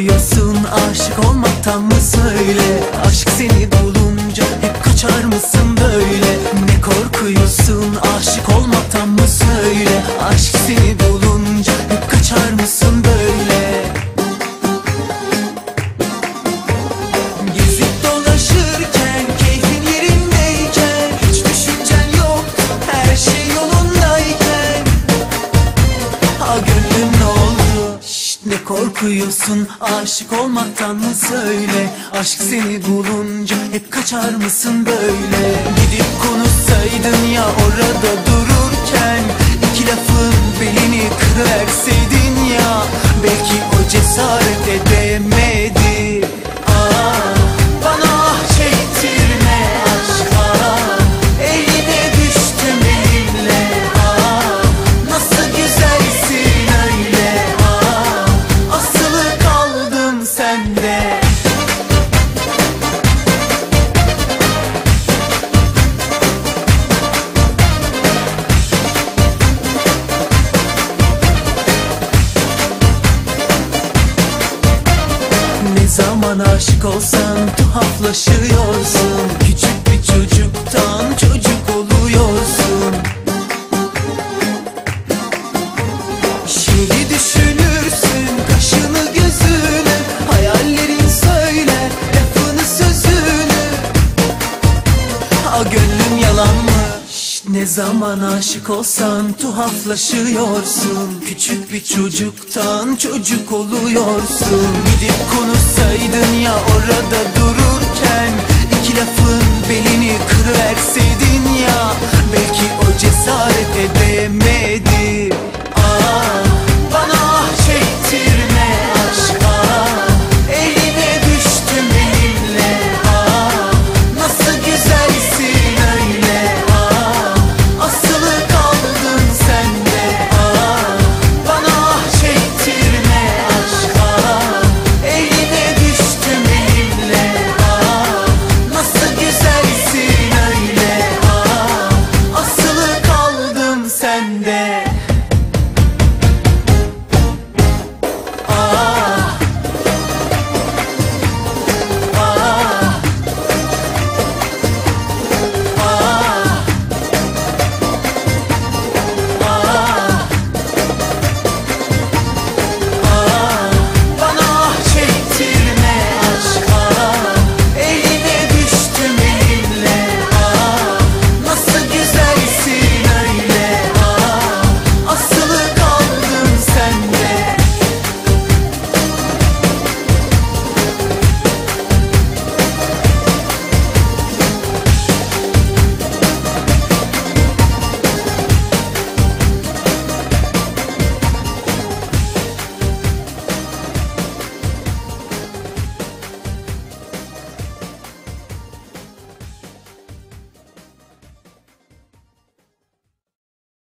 ağlıyorsun aşık olmaktan mı söyle? Aşk seni bulunca hep kaçar mısın böyle? Ne korkuyorsun aşık olmaktan mı söyle? Aşk seni bulunca hep kaçar mısın korkuyorsun aşık olmaktan mı söyle? Aşk seni bulunca hep kaçar mısın böyle? Gidip konuşsaydın ya orada dururken iki lafın belini kırıverseydin ya. Belki o cesaret edemedi zaman aşık olsan tuhaflaşıyorsun. Küçük bir çocuktan çocuk oluyorsun. Şimdi düşünürsün kaşını gözünü Hayallerin söyler lafını sözünü Ha gönlüm yalan mı? Ne zaman aşık olsan tuhaflaşıyorsun. Küçük bir çocuktan çocuk oluyorsun. Gidip konuşsaydın ya orada dururken. İki lafın belini kırıverseydin ya. Belki o cesaret edemedi